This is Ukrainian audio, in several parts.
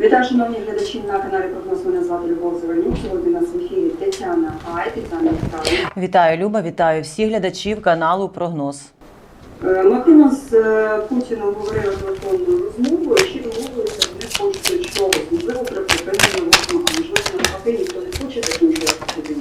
Вітаю, шановні глядачі на каналі Прогноз. Мене звати Любов Зеленюк. Сьогодні на ефірі Тетяна Гай. Тетяна, вітаю. Вітаю, Люба, вітаю всіх глядачів каналу Прогноз. Ми Мартина з е, Путіном говорила телефонну розмову, ще домовилися, вони хочуть чогось, можливо, про припиненні вогню, можливо, навпаки, ніхто не хоче закінчувати.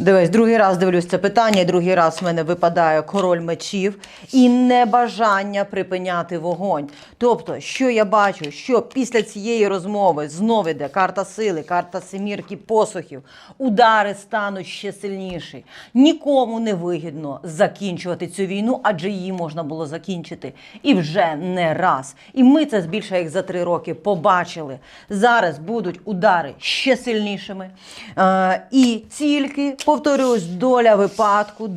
Дивись, другий раз дивлюсь це питання, і другий раз в мене випадає король мечів і небажання припиняти вогонь. Тобто, що я бачу, що після цієї розмови знову йде карта сили, карта семірки посухів, удари стануть ще сильніші. Нікому не вигідно закінчувати цю війну, адже її можна було закінчити і вже не раз. І ми це більше як за три роки побачили. Зараз будуть удари ще сильнішими. Е, і тільки, повторюсь, доля випадку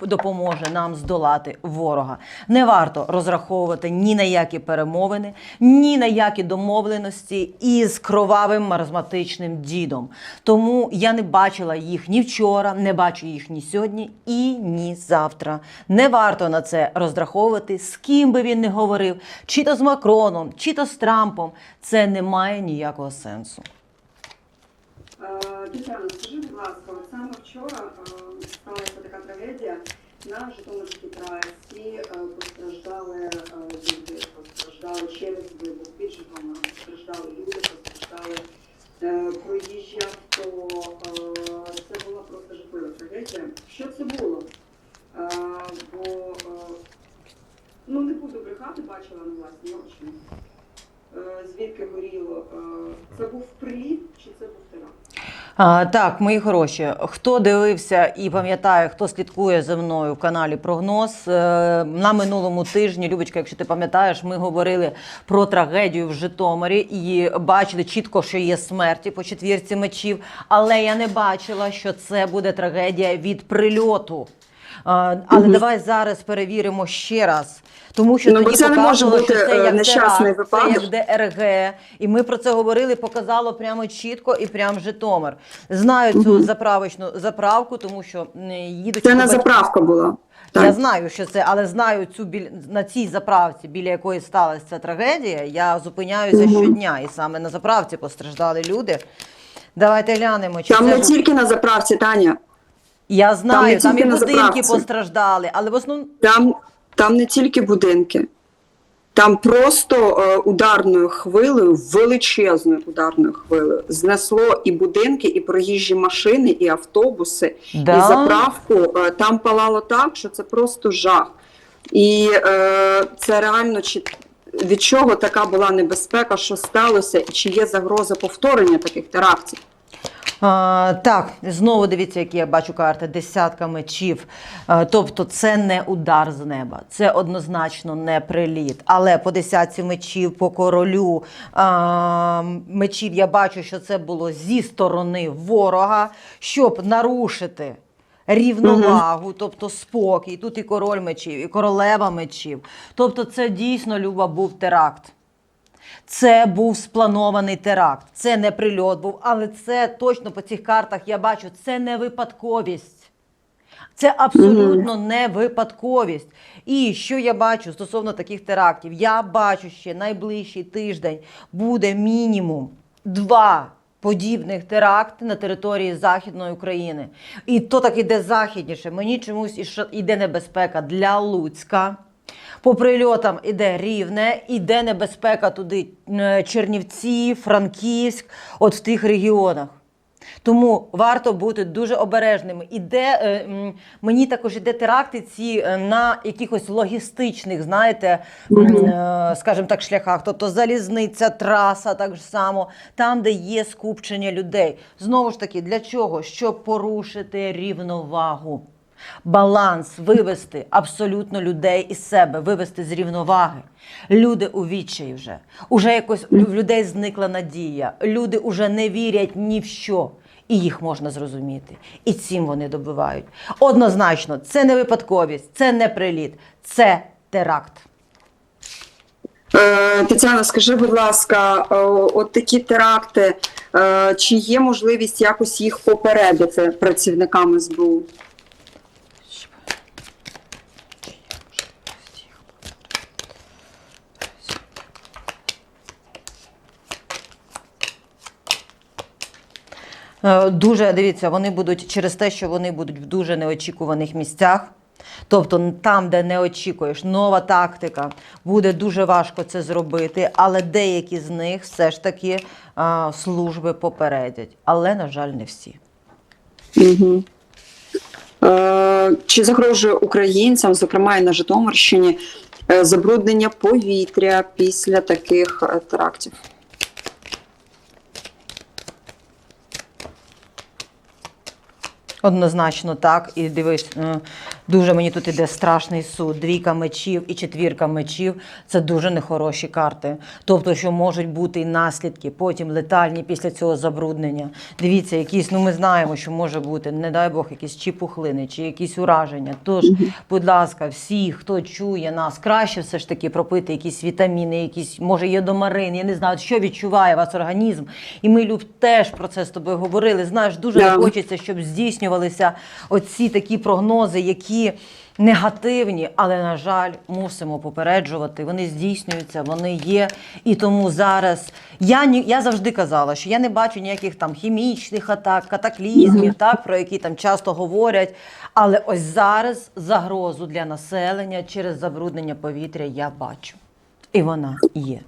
допоможе нам здолати ворога. Не варто розраховувати ні на які перемовини, ні на які домовленості із кровавим маразматичним дідом. Тому я не бачила їх ні вчора, не бачу їх ні сьогодні і ні завтра. Не варто на це розраховувати, з ким би він не говорив, чи то з Макроном, чи то з Трампом. Це не має ніякого сенсу. Е, Тетяна, скажи, будь ласка, от саме вчора е, сталася така трагедія. На Житомирській трасі е, постраждали люди, постраждали через вибух під Житомиром, постраждали люди, постраждали е, проїжджі авто. Е, Це була просто жахлива трагедія. Що це було? Е, Бо е, ну не буду брехати, бачила на власні очі. Е, Звідки горіло? Е, Це був приліт чи це був теракт? А, так, мої хороші, хто дивився і пам'ятає, хто слідкує за мною в каналі Прогноз е, на минулому тижні, Любочка, якщо ти пам'ятаєш, ми говорили про трагедію в Житомирі і бачили чітко, що є смерті по четвірці мечів, але я не бачила, що це буде трагедія від прильоту. Але давай зараз перевіримо ще раз. Тому що Ну, тоді це не може бути, що це е, як нещасний випадок. це як ДРГ, і ми про це говорили, показало прямо чітко і прям Житомир. Знаю цю заправочну заправку, тому що їдуть Це не заправка була. Я знаю, що це, але знаю цю біль... на цій заправці, біля якої сталася ця трагедія. Я зупиняюся щодня, і саме на заправці постраждали люди. Давайте глянемо, чи Там це не тільки на заправці, Таня. Я знаю, не там, і будинки постраждали, але в основному Там, там не тільки будинки. Там просто е, ударною хвилею, величезною ударною хвилею, знесло і будинки, і проїжджі машини, і автобуси, Да? і заправку. Е, там палало так, що це просто жах. І е, це реально чи від чого така була небезпека, що сталося, і чи є загроза повторення таких терактів? А, так, знову дивіться, які я бачу карти, десятка мечів. А, тобто це не удар з неба, це однозначно не приліт. Але по десятці мечів, по королю а, мечів я бачу, що це було зі сторони ворога, щоб нарушити. Рівновагу, тобто спокій. Тут і король мечів, і королева мечів. Тобто, це дійсно Люба був теракт. Це був спланований теракт. Це не прильот був, але це точно по цих картах я бачу, це не випадковість. Це абсолютно не випадковість. І що я бачу стосовно таких терактів? Я бачу ще найближчий тиждень буде мінімум два подібних теракти на території Західної України. І то так іде західніше. Мені чомусь іде небезпека для Луцька. По прильотам іде рівне, іде небезпека туди е, Чернівці, Франківськ, от в тих регіонах. Тому варто бути дуже обережними. Іде е, мені також іде теракти ці е, на якихось логістичних, знаєте, е, скажімо так, шляхах. Тобто залізниця, траса, так само, там, де є скупчення людей. Знову ж таки, для чого? Щоб порушити рівновагу. Баланс вивести абсолютно людей із себе, вивести з рівноваги. Люди у відчаї вже. Уже якось в людей зникла надія. Люди уже не вірять ні в що. І їх можна зрозуміти. І цим вони добивають. Однозначно, це не випадковість, це не приліт, це теракт. Е, Тетяна, скажи, будь ласка, е, от такі теракти, е, чи є можливість якось їх попередити працівникам СБУ? Дуже дивіться, вони будуть через те, що вони будуть в дуже неочікуваних місцях. Тобто там, де не очікуєш, нова тактика, буде дуже важко це зробити, але деякі з них все ж таки а, служби попередять. Але, на жаль, не всі. Угу. Е, чи загрожує українцям, зокрема і на Житомирщині, е, забруднення повітря після таких е, терактів? Однозначно так. І дивись, е, дуже мені тут іде страшний суд. Двійка мечів і четвірка мечів це дуже нехороші карти. Тобто, що можуть бути і наслідки, потім летальні після цього забруднення. Дивіться, якісь, ну ми знаємо, що може бути, не дай Бог, якісь чи пухлини, чи якісь ураження. Тож, будь ласка, всі, хто чує нас, краще все ж таки пропити якісь вітаміни, якісь, може, єдомарин, я не знаю, що відчуває вас організм. І ми, Люб, теж про це з тобою говорили. Знаєш, дуже не хочеться, щоб здійснювалися оці такі прогнози, які негативні, але, на жаль, мусимо попереджувати. Вони здійснюються, вони є. І тому зараз я, ні, я завжди казала, що я не бачу ніяких там хімічних атак, катаклізмів, так, про які там часто говорять. Але ось зараз загрозу для населення через забруднення повітря я бачу. І вона є.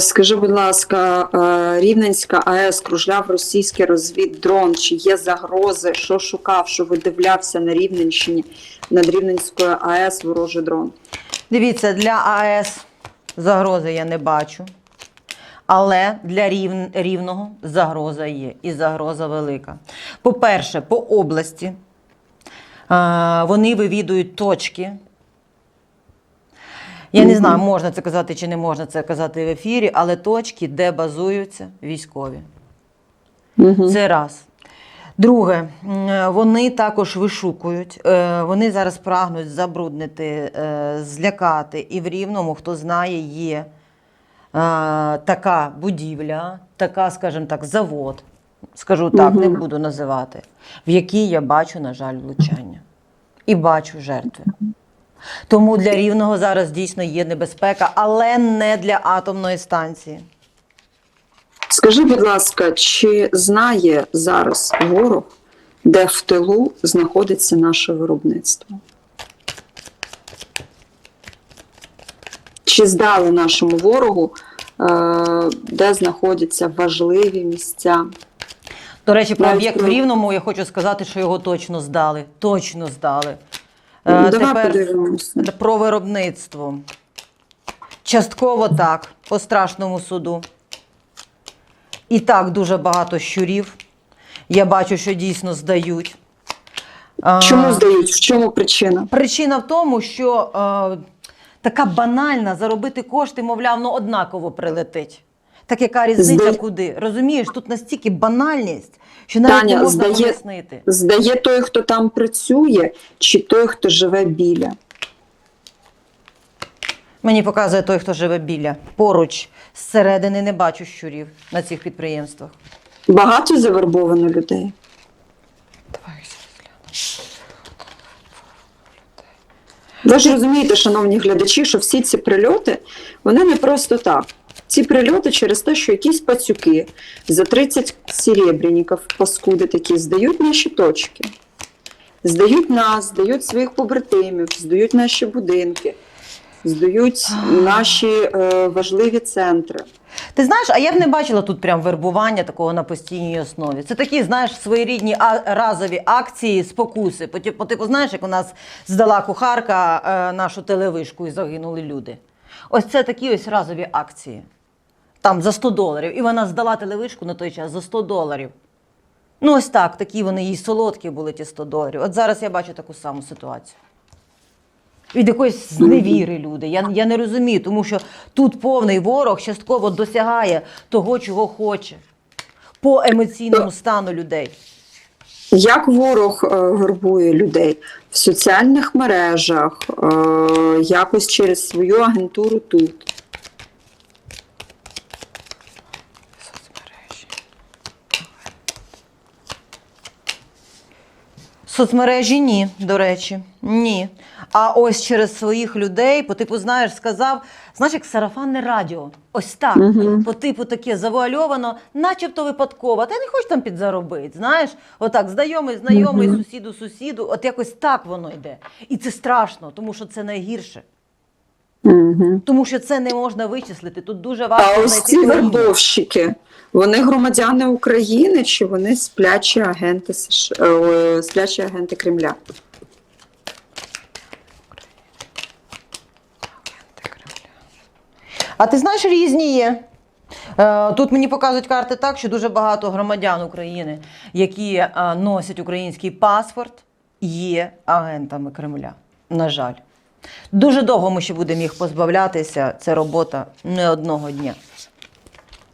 Скажи, будь ласка, е, Рівненська АЕС кружляв російський розвіддрон. Чи є загрози? Що шукав, що видивлявся на Рівненщині над Рівненською АЕС ворожий дрон? Дивіться, для АЕС загрози я не бачу. Але для рів... рівного загроза є, і загроза велика. По-перше, по області е, вони вивідують точки. Я не знаю, можна це казати чи не можна це казати в ефірі, але точки, де базуються військові. Це раз. Друге, вони також вишукують. е, Вони зараз прагнуть забруднити, е, злякати. І в Рівному, хто знає, є е, така будівля, така, скажімо так, завод. Скажу так, не буду називати, в якій я бачу, на жаль, влучання. І бачу жертви. Тому для рівного зараз дійсно є небезпека, але не для атомної станції. Скажи, будь ласка, чи знає зараз ворог, де в тилу знаходиться наше виробництво? Чи здали нашому ворогу, е, де знаходяться важливі місця? До речі, про об'єкт в Рівному я хочу сказати, що його точно здали. Точно здали. Ну, Е, Тепер подивимося. про виробництво. Частково так, по страшному суду. І так дуже багато щурів. Я бачу, що дійсно здають. Чому здають? В чому причина? Причина в тому, що е, така банальна заробити кошти, мовляв, ну однаково прилетить. Так яка різниця Здає- куди? Розумієш, тут настільки банальність, що навіть Таня, не можна здає- пояснити. Здає той, хто там працює, чи той, хто живе біля? Мені показує той, хто живе біля. Поруч зсередини не бачу щурів на цих підприємствах. Багато завербовано людей. Давай Ви ж розумієте, шановні глядачі, що всі ці прильоти вони не просто так. Ці прильоти через те, що якісь пацюки за 30 серебряників, паскуди такі, здають наші точки, здають нас, здають своїх побратимів, здають наші будинки, здають наші е, важливі центри. Ти знаєш, а я б не бачила тут прям вербування такого на постійній основі. Це такі, знаєш, своєрідні разові акції, спокуси. По типу, типу, знаєш, як у нас здала кухарка е, нашу телевишку і загинули люди. Ось це такі ось разові акції. Там за 100 доларів. І вона здала телевишку на той час за 100 доларів. Ну, ось так, такі вони їй солодкі були, ті 100 доларів. От зараз я бачу таку саму ситуацію. Від якоїсь зневіри люди. Я, я не розумію, тому що тут повний ворог частково досягає того, чого хоче, по емоційному стану людей. Як ворог е, вербує людей в соціальних мережах, е, якось через свою агентуру тут. Соцмережі ні, до речі. Ні. А ось через своїх людей, по типу, знаєш, сказав, знаєш, як сарафанне радіо. Ось так. Угу. По типу таке завуальовано, начебто випадково. Та я не хочу там підзаробити. Знаєш, отак, знайомий, знайомий, угу. сусіду, сусіду. От якось так воно йде. І це страшно, тому що це найгірше. Угу. Тому що це не можна вичислити. Тут дуже важко А ось ці вербовщики, вони громадяни України чи вони сплячі агенти США, е, сплячі агенти Кремля? А ти знаєш, різні є. Е, Тут мені показують карти так, що дуже багато громадян України, які е, носять український паспорт, є агентами Кремля. На жаль. Дуже довго ми ще будемо їх позбавлятися. Це робота не одного дня.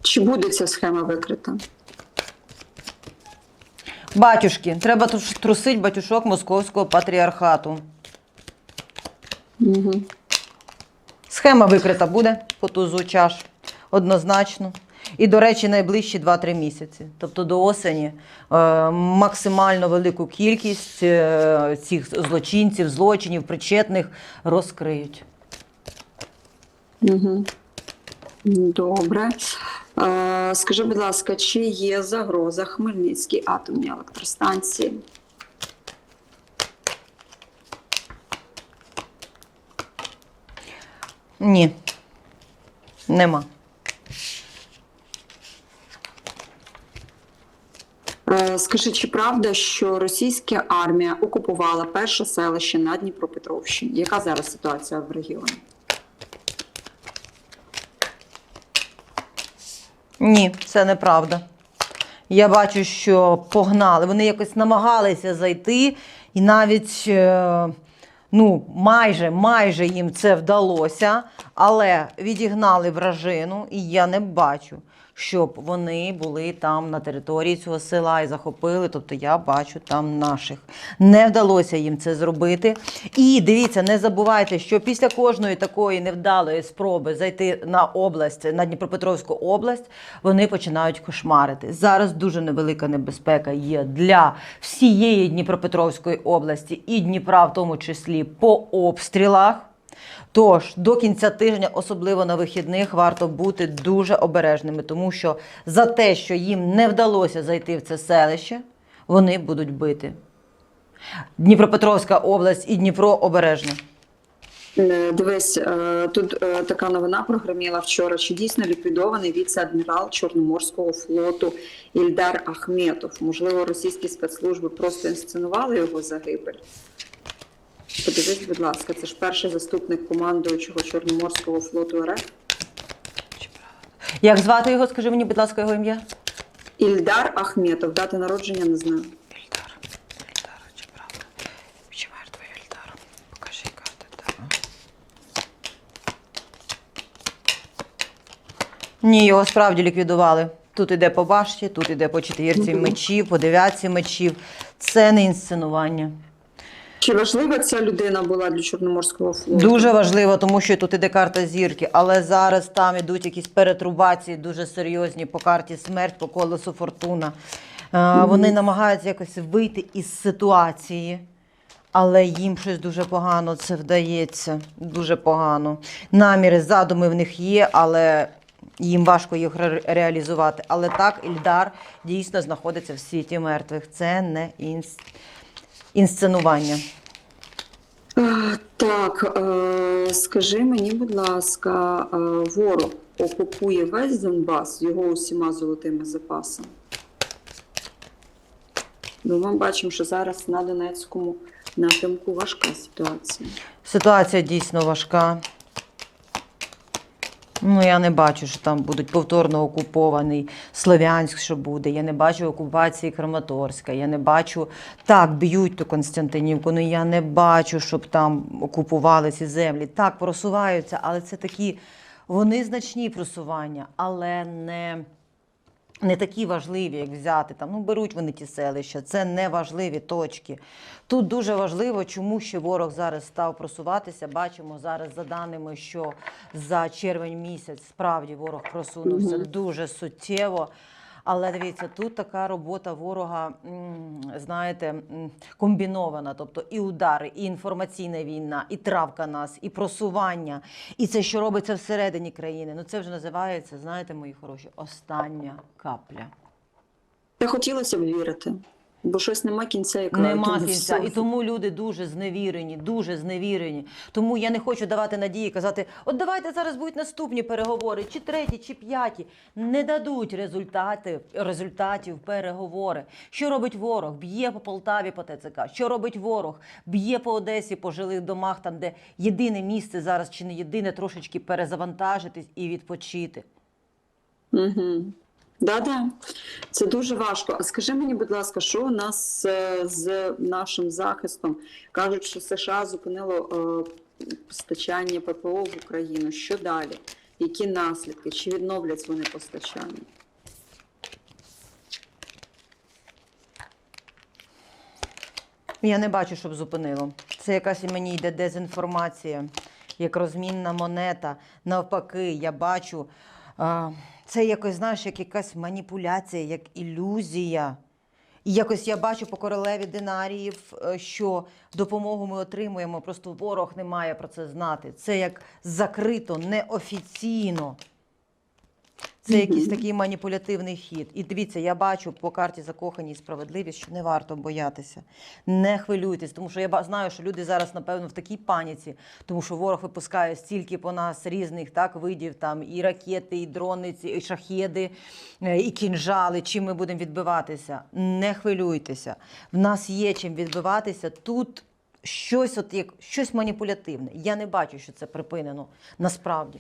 Чи буде ця схема викрита? Батюшки, треба трусить батюшок московського патріархату. Угу. Схема викрита буде по тузу чаш однозначно. І, до речі, найближчі 2-3 місяці. Тобто до осені е, максимально велику кількість е, цих злочинців, злочинів, причетних розкриють. Угу. Добре. Е, скажи, будь ласка, чи є загроза Хмельницькій атомній електростанції? Ні. Нема. Е, Скажи, чи правда, що російська армія окупувала перше селище на Дніпропетровщині? Яка зараз ситуація в регіоні? Ні, це неправда. Я бачу, що погнали. Вони якось намагалися зайти, і навіть е, ну, майже, майже їм це вдалося, але відігнали вражину, і я не бачу, щоб вони були там на території цього села і захопили. Тобто я бачу там наших. Не вдалося їм це зробити. І дивіться, не забувайте, що після кожної такої невдалої спроби зайти на область, на Дніпропетровську область, вони починають кошмарити. Зараз дуже невелика небезпека є для всієї Дніпропетровської області і Дніпра, в тому числі по обстрілах. Тож до кінця тижня, особливо на вихідних, варто бути дуже обережними, тому що за те, що їм не вдалося зайти в це селище, вони будуть бити. Дніпропетровська область і Дніпро обережно. Е, Дивись, е, тут е, така новина прогреміла вчора. Чи дійсно ліквідований віце-адмірал Чорноморського флоту Ільдар Ахметов? Можливо, російські спецслужби просто інсценували його загибель? Подивись, будь ласка, це ж перший заступник командуючого Чорноморського флоту РФ. Як звати його? Скажи мені, будь ласка, його ім'я? Ільдар Ахметов, дати народження не знаю. Ільдар. Ільдар, чи правда? Чи мертвий Ільдар? Покажи карти. Так. Ні, його справді ліквідували. Тут іде по башті, тут іде по четвірці мечів, по дев'ятці мечів. Це не інсценування. Чи важлива ця людина була для Чорноморського флоту? Дуже важливо, тому що тут іде карта зірки, але зараз там ідуть якісь перетрубації дуже серйозні по карті смерть, по колесу фортуна. Е, Вони намагаються якось вийти із ситуації, але їм щось дуже погано це вдається. Дуже погано. Наміри, задуми в них є, але їм важко їх ре- реалізувати. Але так, Ільдар дійсно знаходиться в світі мертвих. Це не інс... інсценування. Е, Так, е, скажи мені, будь ласка, е, ворог окупує весь Донбас його усіма золотими запасами? Ну, ми бачимо, що зараз на Донецькому напрямку важка ситуація. Ситуація дійсно важка. Ну, я не бачу, що там будуть повторно окупований Слов'янськ, що буде. Я не бачу окупації Краматорська. Я не бачу. Так, б'ють ту Константинівку, Ну я не бачу, щоб там окупували ці землі. Так, просуваються, але це такі, вони значні просування, але не. Не такі важливі, як взяти там. Ну беруть вони ті селища. Це не важливі точки. Тут дуже важливо, чому ще ворог зараз став просуватися. Бачимо зараз за даними, що за червень місяць справді ворог просунувся угу. дуже суттєво. Але дивіться, тут така робота ворога, знаєте, комбінована. Тобто і удари, і інформаційна війна, і травка нас, і просування, і це, що робиться всередині країни. Ну це вже називається, знаєте, мої хороші, остання капля. Я хотілося б вірити, бо щось нема кінця і краю. Нема кінця. І тому люди дуже зневірені, дуже зневірені. Тому я не хочу давати надії, казати, от давайте зараз будуть наступні переговори, чи треті, чи п'яті. Не дадуть результати, результатів переговори. Що робить ворог? Б'є по Полтаві по ТЦК. Що робить ворог? Б'є по Одесі, по жилих домах, там, де єдине місце зараз, чи не єдине, трошечки перезавантажитись і відпочити. Угу. Да-да, це дуже важко. А скажи мені, будь ласка, що у нас е, з нашим захистом? Кажуть, що США зупинило е, постачання ППО в Україну. Що далі? Які наслідки? Чи відновлять вони постачання? Я не бачу, щоб зупинило. Це якась мені йде дезінформація, як розмінна монета. Навпаки, я бачу. Це якось, знаєш, як якась маніпуляція, як ілюзія. І якось я бачу по королеві динаріїв, е, що допомогу ми отримуємо, просто ворог не має про це знати. Це як закрито, неофіційно. Це якийсь такий маніпулятивний хід. І дивіться, я бачу по карті закохані і справедливі, що не варто боятися. Не хвилюйтесь, тому що я знаю, що люди зараз, напевно, в такій паніці, тому що ворог випускає стільки по нас різних так, видів, там і ракети, і дрони, і шахеди, е, і кінжали. Чим ми будемо відбиватися? Не хвилюйтеся. В нас є чим відбиватися. Тут щось, от як щось маніпулятивне. Я не бачу, що це припинено насправді.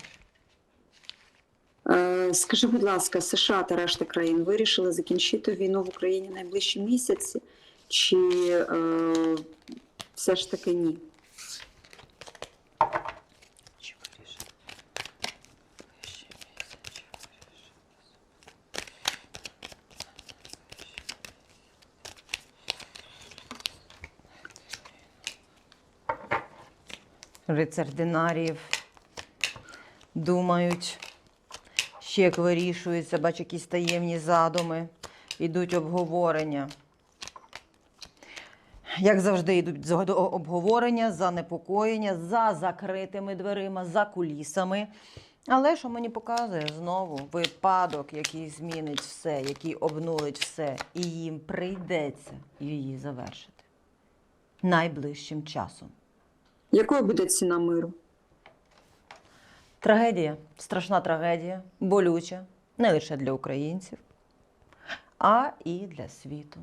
Е, Скажи, будь ласка, США та решта країн вирішили закінчити війну в Україні найближчі місяці, чи е, все ж таки ні? Рицар динаріїв думають, ще як вирішується, бачу, якісь таємні задуми, йдуть обговорення. Як завжди, йдуть обговорення, занепокоєння за закритими дверима, за кулісами. Але що мені показує знову випадок, який змінить все, який обнулить все, і їм прийдеться її завершити найближчим часом. Якою буде ціна миру? Трагедія, страшна трагедія, болюча, не лише для українців, а і для світу.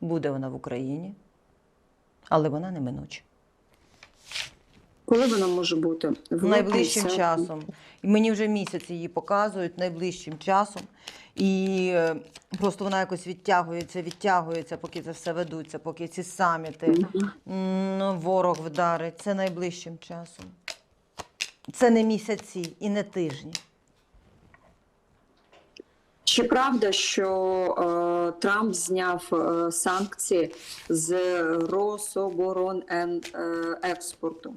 Буде вона в Україні, але вона неминуча. Коли вона може бути? В Найближчим липні, часом. І мені вже місяць її показують найближчим часом. І е, просто вона якось відтягується, відтягується, поки це все ведуться, поки ці саміти, ворог вдарить. Це найближчим часом. Це не місяці і не тижні. Чи правда, що е, Трамп зняв е, санкції з Рособоронекспорту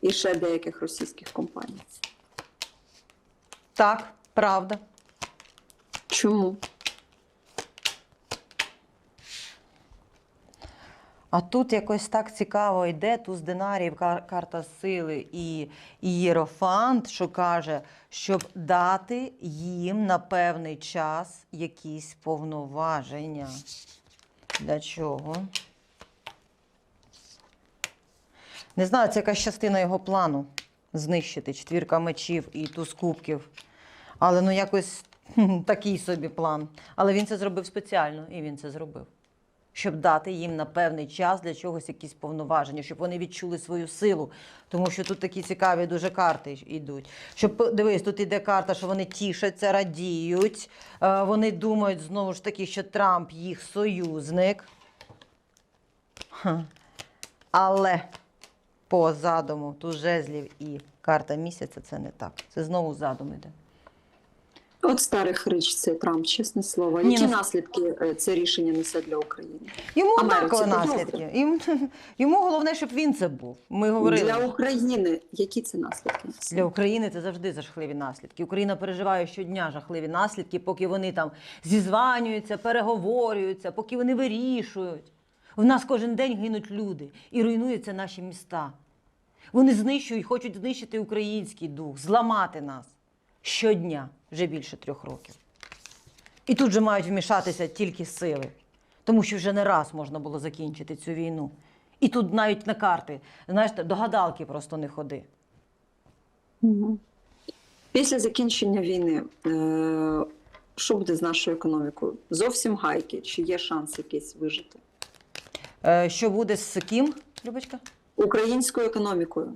і ще деяких російських компаній? Так, правда. Чому? А тут якось так цікаво йде туз динарів, кар- карта сили і і Єрофант, що каже, щоб дати їм на певний час якісь повноваження. Для чого? Не знаю, це якась частина його плану знищити четвірка мечів і туз кубків. Але ну якось такий собі план. Але він це зробив спеціально, і він це зробив щоб дати їм на певний час для чогось якісь повноваження, щоб вони відчули свою силу. Тому що тут такі цікаві дуже карти йдуть. Щоб дивись, тут іде карта, що вони тішаться, радіють. е, Вони думають знову ж таки, що Трамп їх союзник. Але по задуму тут жезлів і карта місяця це не так. Це знову задум іде. От старий хрич це Трамп, чесне слово. Ні, Які ну- наслідки е, це рішення несе для України? Йому однакові наслідки. Йому, йому головне, щоб він це був. Ми говорили. Для України які це наслідки? Для України це завжди жахливі наслідки. Україна переживає щодня жахливі наслідки, поки вони там зізванюються, переговорюються, поки вони вирішують. В нас кожен день гинуть люди і руйнуються наші міста. Вони знищують, хочуть знищити український дух, зламати нас щодня вже більше трьох років. І тут же мають вмішатися тільки сили, тому що вже не раз можна було закінчити цю війну. І тут навіть на карти, знаєш, до гадалки просто не ходи. Після закінчення війни, е, що буде з нашою економікою? Зовсім гайки, чи є шанс якийсь вижити? Е, Що буде з ким, Любочка? Українською економікою.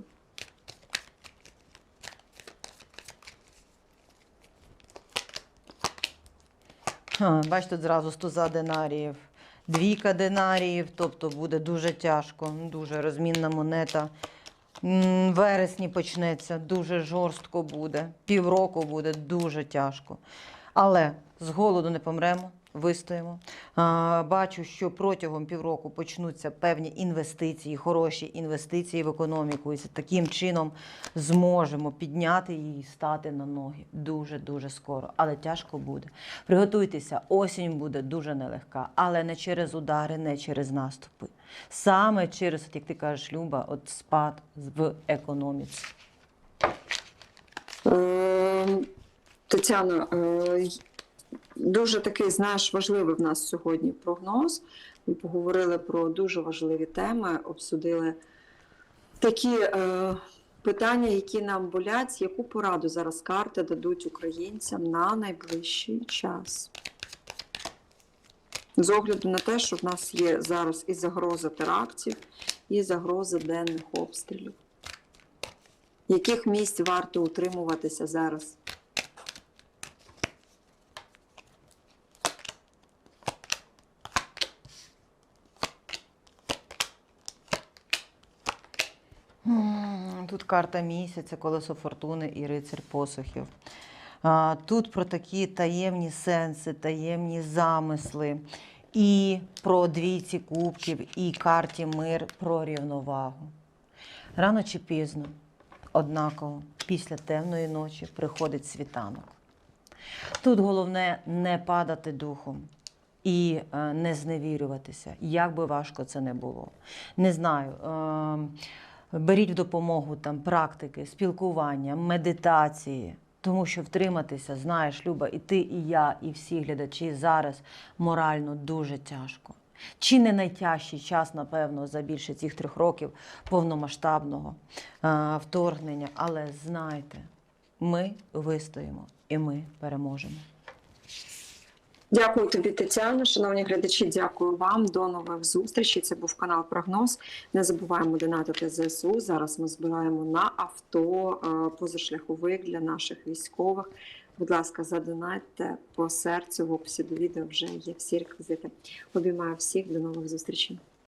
Ха, бач, тут зразу стуза динаріїв, двійка динаріїв, тобто буде дуже тяжко, дуже розмінна монета. Вересні почнеться, дуже жорстко буде, півроку буде дуже тяжко. Але з голоду не помремо, вистоїмо. Бачу, що протягом півроку почнуться певні інвестиції, хороші інвестиції в економіку. І таким чином зможемо підняти її стати на ноги дуже-дуже скоро. Але тяжко буде. Приготуйтеся, осінь буде дуже нелегка, але не через удари, не через наступи. Саме через, як ти кажеш, Люба, от спад в економіці. Е, Тетяно, е, дуже такий, знаєш, важливий в нас сьогодні прогноз. Ми поговорили про дуже важливі теми, обсудили такі е, питання, які нам болять. Яку пораду зараз карти дадуть українцям на найближчий час? З огляду на те, що в нас є зараз і загроза терактів, і загроза денних обстрілів. Яких місць варто утримуватися зараз? Карта місяця, колесо фортуни і рицар посохів. А, Тут про такі таємні сенси, таємні замисли, і про двійці кубків, і карті мир про рівновагу. Рано чи пізно, однаково, після темної ночі приходить світанок. Тут головне не падати духом і е, не зневірюватися, як би важко це не було. Не знаю. Беріть в допомогу там практики, спілкування, медитації. Тому що втриматися, знаєш, Люба, і ти, і я, і всі глядачі зараз морально дуже тяжко. Чи не найтяжчий час, напевно, за більше цих трьох років повномасштабного е, вторгнення. Але знайте, ми вистоїмо і ми переможемо. Дякую тобі, Тетяна. Шановні глядачі, дякую вам. До нових зустрічей. Це був канал Прогноз. Не забуваємо донатити ЗСУ. Зараз ми збираємо на авто е, позашляховик для наших військових. Будь ласка, задонатьте по серцю в описі до відео вже є всі реквізити. Обіймаю всіх. До нових зустрічей.